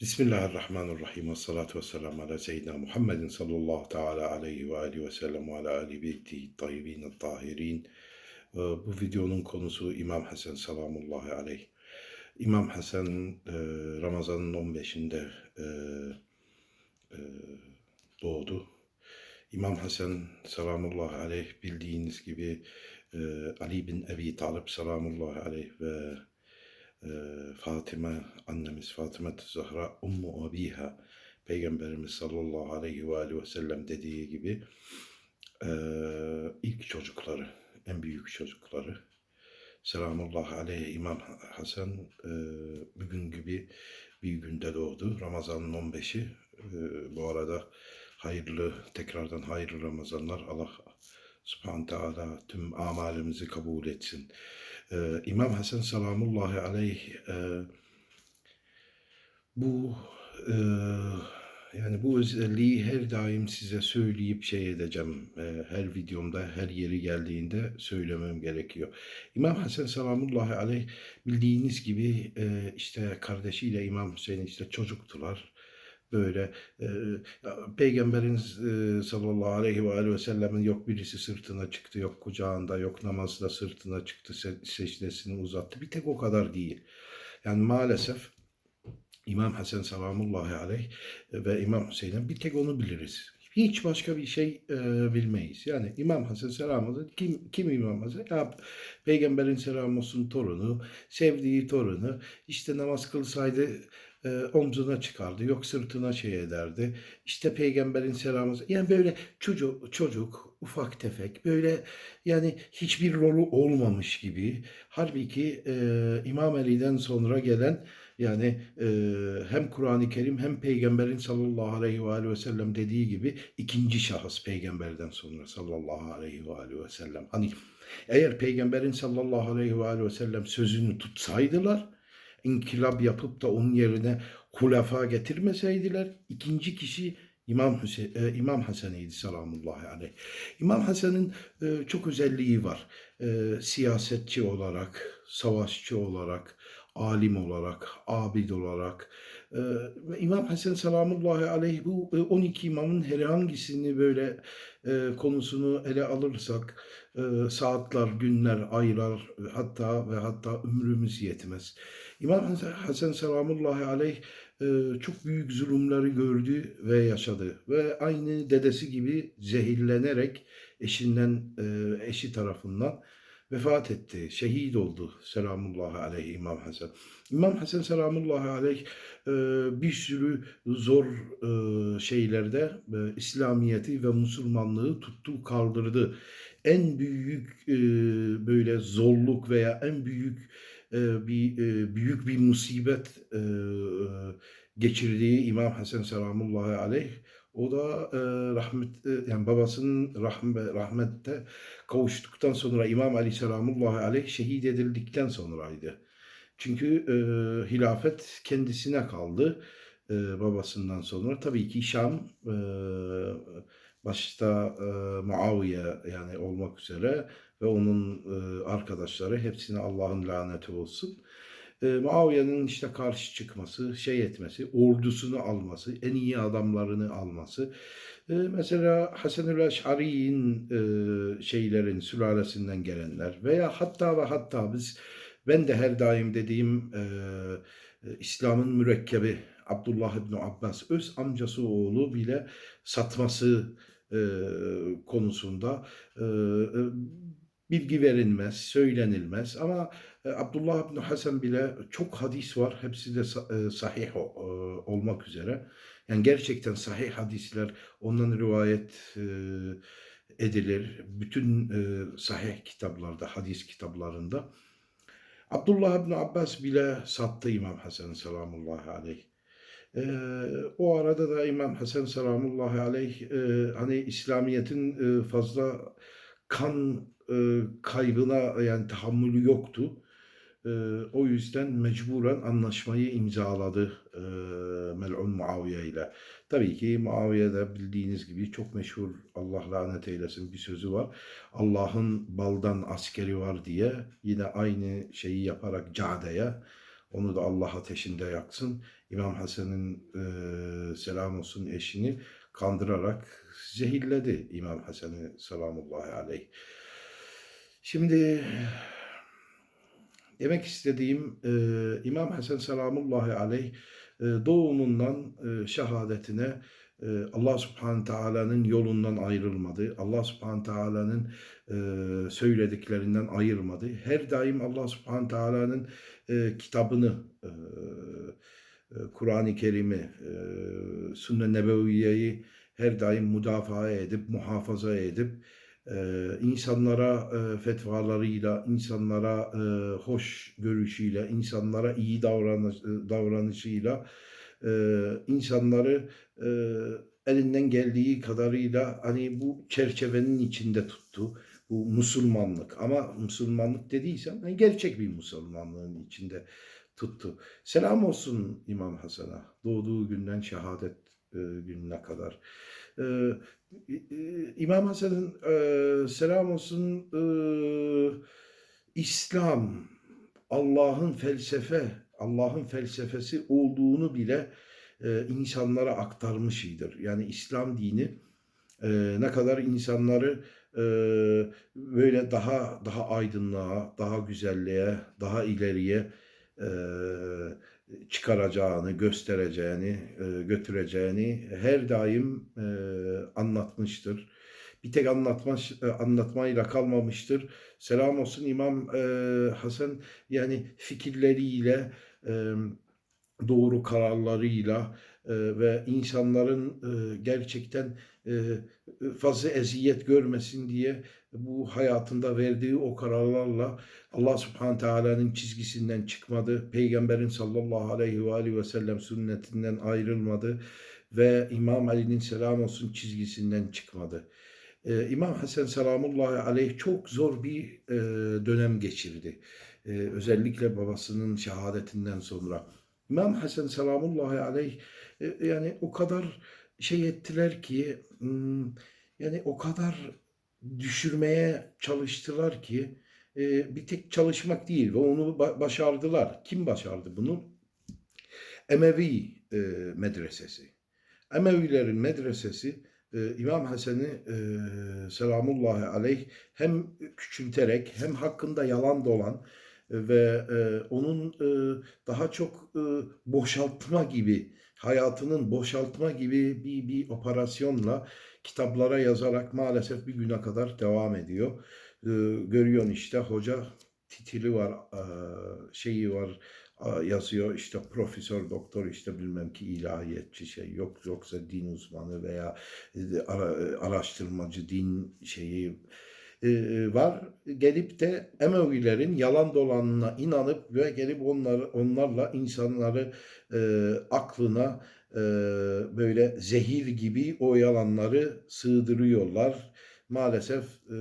Bismillahirrahmanirrahim ve salatu ve ala seyyidina Muhammedin sallallahu teala aleyhi ve aleyhi ve sellem ala ali beyti tayyibin tahirin. Ee, Bu videonun konusu İmam Hasan salamullahi aleyh. İmam Hasan e, Ramazan'ın 15'inde e, e, doğdu. İmam Hasan salamullahi aleyh bildiğiniz gibi Ali bin Ebi Talib salamullahi aleyh ve Fatıma annemiz Fatıma Zahra Ummu Abiha Peygamberimiz sallallahu aleyhi ve aleyhi ve sellem dediği gibi e, ilk çocukları, en büyük çocukları. Selamullahi aleyhi İmam Hasan e, bugün gibi bir günde doğdu. Ramazan'ın 15'i. E, bu arada hayırlı, tekrardan hayırlı Ramazanlar. Allah subhanahu tüm amalimizi kabul etsin. Ee, İmam Hasan salamullahi aleyh e, bu e, yani bu özelliği her daim size söyleyip şey edeceğim. E, her videomda, her yeri geldiğinde söylemem gerekiyor. İmam Hasan salamullahi aleyh bildiğiniz gibi e, işte kardeşiyle İmam Hüseyin işte çocuktular böyle e, Peygamberin e, sallallahu aleyhi ve aleyhi ve sellemin yok birisi sırtına çıktı, yok kucağında, yok namazda sırtına çıktı, se secdesini uzattı. Bir tek o kadar değil. Yani maalesef İmam Hasan salamullahi aleyh ve İmam Hüseyin'den bir tek onu biliriz. Hiç başka bir şey e, bilmeyiz. Yani İmam Hasan selamı kim, kim İmam Hasan? Ya, Peygamberin selamı torunu, sevdiği torunu, işte namaz kılsaydı e, omzuna çıkardı, yok sırtına şey ederdi. İşte peygamberin selamı. Yani böyle çocuk, çocuk, ufak tefek, böyle yani hiçbir rolü olmamış gibi. Halbuki e, İmam Ali'den sonra gelen yani e, hem Kur'an-ı Kerim hem Peygamberin sallallahu aleyhi ve aleyhi ve sellem dediği gibi ikinci şahıs peygamberden sonra sallallahu aleyhi ve aleyhi ve sellem. Hani eğer Peygamberin sallallahu aleyhi ve aleyhi ve sellem sözünü tutsaydılar inkılap yapıp da onun yerine hulafa getirmeseydiler ikinci kişi İmam Hüseyin, e, İmam Hasan'ıydı selamullahi aleyh. İmam Hasan'ın e, çok özelliği var. E, siyasetçi olarak, savaşçı olarak, alim olarak, abid olarak. İmam Hasan selamullahi aleyh bu e, 12 imamın herhangisini böyle konusunu ele alırsak saatler, günler, aylar hatta ve hatta ömrümüz yetmez. İmam Hasan selamullahi aleyh e, çok büyük zulümleri gördü ve yaşadı. Ve aynı dedesi gibi zehirlenerek eşinden, e, eşi tarafından vefat etti. Şehit oldu selamullahi aleyh İmam Hasan. İmam Hasan selamullahi aleyh e, bir sürü zor şeylerde İslamiyeti ve Müslümanlığı tuttu kaldırdı. En büyük böyle zorluk veya en büyük bir büyük bir musibet geçirdiği İmam Hasan selamullahi aleyh o da rahmet yani babasının rahmet, rahmette kavuştuktan sonra İmam Ali selamullahi aleyh şehit edildikten sonraydı. Çünkü hilafet kendisine kaldı babasından sonra. Tabii ki Şam başta Muaviye yani olmak üzere ve onun e, arkadaşları hepsine Allah'ın laneti olsun. E, Muaviye'nin işte karşı çıkması, şey etmesi, ordusunu alması, en iyi adamlarını alması. E, mesela Hasan-ül Eş'ari'nin e, şeylerin sülalesinden gelenler veya hatta ve hatta biz ben de her daim dediğim e, e İslam'ın mürekkebi Abdullah İbni Abbas öz amcası oğlu bile satması e, konusunda e, e bilgi verilmez, söylenilmez. Ama e, Abdullah bin Hasan bile çok hadis var. Hepsi de e, sahih olmak üzere. Yani gerçekten sahih hadisler ondan rivayet edilir. Bütün sahih kitaplarda, hadis kitaplarında. Abdullah bin Abbas bile sattı İmam Hasan selamullahi aleyh. Ee, o arada da İmam Hasan selamullahi aleyh e, hani İslamiyet'in e, fazla kan e, kaybına yani tahammülü yoktu. E, o yüzden mecburen anlaşmayı imzaladı e, Mel'un Muaviye ile. Tabii ki Muaviye de bildiğiniz gibi çok meşhur Allah lanet eylesin bir sözü var. Allah'ın baldan askeri var diye yine aynı şeyi yaparak Cade'ye Onu da Allah ateşinde yaksın. İmam Hasan'ın e, selam olsun eşini kandırarak zehirledi İmam Hasan'ı selamullahi aleyh. Şimdi demek istediğim e, İmam Hasan selamullahi aleyh e, doğumundan e, şehadetine Allah subhanahu teala'nın yolundan ayrılmadı. Allah subhanahu teala'nın e, söylediklerinden ayırmadı. Her daim Allah subhanahu teala'nın e, kitabını e, Kur'an-ı Kerim'i, e, Sünnet-i Nebeviye'yi her daim müdafaa edip, muhafaza edip, insanlara fetvalarıyla, insanlara hoş görüşüyle, insanlara iyi davranış, davranışıyla e, insanları e, elinden geldiği kadarıyla hani bu çerçevenin içinde tuttu. Bu Müslümanlık ama Müslümanlık dediysem hani gerçek bir Müslümanlığın içinde tuttu. Selam olsun İmam Hasan'a doğduğu günden şehadet e, gününe kadar. E, e, İmam Hasan'ın e, selam olsun e, İslam Allah'ın felsefe Allah'ın felsefesi olduğunu bile e, insanlara aktarmış iyidir. Yani İslam dini e, ne kadar insanları e, böyle daha daha aydınlığa, daha güzelliğe, daha ileriye e, çıkaracağını, göstereceğini, e, götüreceğini her daim e, anlatmıştır. Bir tek anlatma, e, anlatmayla kalmamıştır. Selam olsun İmam e, Hasan yani fikirleriyle, e, doğru kararlarıyla e, ve insanların e, gerçekten e, fazla eziyet görmesin diye bu hayatında verdiği o kararlarla Allah Subhanahu Teala'nın çizgisinden çıkmadı. Peygamberin sallallahu aleyhi ve aleyhi ve sellem sünnetinden ayrılmadı ve İmam Ali'nin selam olsun çizgisinden çıkmadı. Ee, İmam Hasan selamullahi aleyh çok zor bir e, dönem geçirdi. Ee, özellikle babasının şehadetinden sonra. İmam Hasan selamullahi aleyh e, yani o kadar şey ettiler ki hmm, yani o kadar düşürmeye çalıştılar ki e, bir tek çalışmak değil ve onu başardılar. Kim başardı bunu? Emevi e, medresesi. Emevilerin medresesi e, İmam Hasan'ı e, selamullahi aleyh hem küçülterek hem hakkında yalan dolan ve e, onun e, daha çok e, boşaltma gibi hayatının boşaltma gibi bir, bir operasyonla kitaplara yazarak maalesef bir güne kadar devam ediyor. E, görüyorsun işte hoca titili var, e, şeyi var, e, yazıyor işte profesör, doktor işte bilmem ki ilahiyetçi şey yok yoksa din uzmanı veya e, ara, araştırmacı din şeyi e, var. Gelip de Emevilerin yalan dolanına inanıp ve gelip onlar, onlarla insanları e, aklına e, böyle zehir gibi o yalanları sığdırıyorlar. Maalesef e,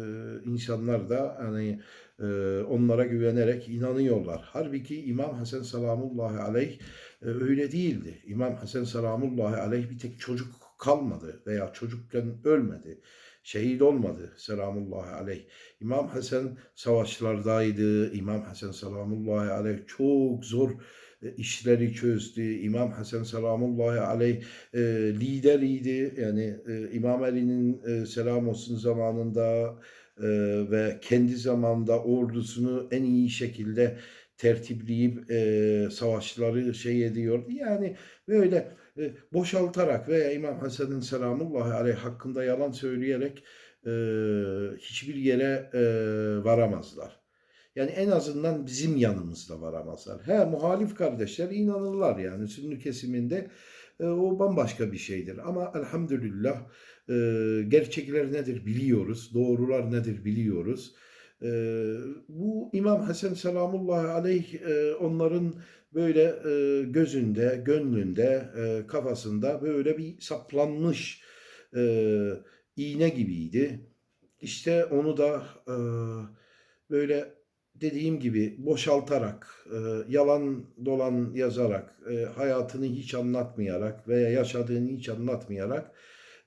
insanlar da hani e, onlara güvenerek inanıyorlar. Halbuki İmam Hasan Salamullahi Aleyh e, öyle değildi. İmam Hasan Salamullahi Aleyh bir tek çocuk kalmadı veya çocukken ölmedi şehit olmadı selamullahi aleyh. İmam Hasan savaşlardaydı. İmam Hasan selamullahi aleyh çok zor işleri çözdü. İmam Hasan selamullahi aleyh e, lideriydi. Yani e, İmam Ali'nin e, selam olsun zamanında e, ve kendi zamanda ordusunu en iyi şekilde tertipleyip e, savaşları şey ediyordu. Yani böyle e, boşaltarak veya İmam Hasan'ın selamullahi aleyh hakkında yalan söyleyerek e, hiçbir yere e, varamazlar. Yani en azından bizim yanımızda varamazlar. He muhalif kardeşler inanırlar yani sünni kesiminde e, o bambaşka bir şeydir. Ama elhamdülillah e, gerçekler nedir biliyoruz, doğrular nedir biliyoruz. E, bu İmam Hasan selamullahi aleyh e, onların böyle e, gözünde, gönlünde, e, kafasında böyle bir saplanmış e, iğne gibiydi. İşte onu da e, böyle dediğim gibi boşaltarak, e, yalan dolan yazarak, e, hayatını hiç anlatmayarak veya yaşadığını hiç anlatmayarak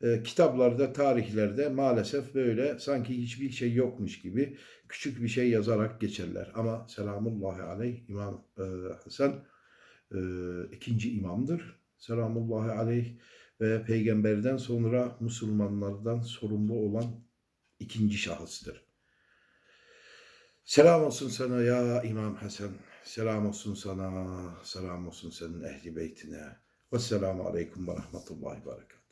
e, kitaplarda, tarihlerde maalesef böyle sanki hiçbir şey yokmuş gibi küçük bir şey yazarak geçerler. Ama selamullahi aleyh İmam e, Hasan e, ikinci imamdır. Selamullahi aleyh ve peygamberden sonra Müslümanlardan sorumlu olan ikinci şahıstır. Selam olsun sana ya İmam Hasan. Selam olsun sana. Selam olsun senin ehli beytine. Vesselamu aleyküm ve rahmetullahi ve berekatuhu.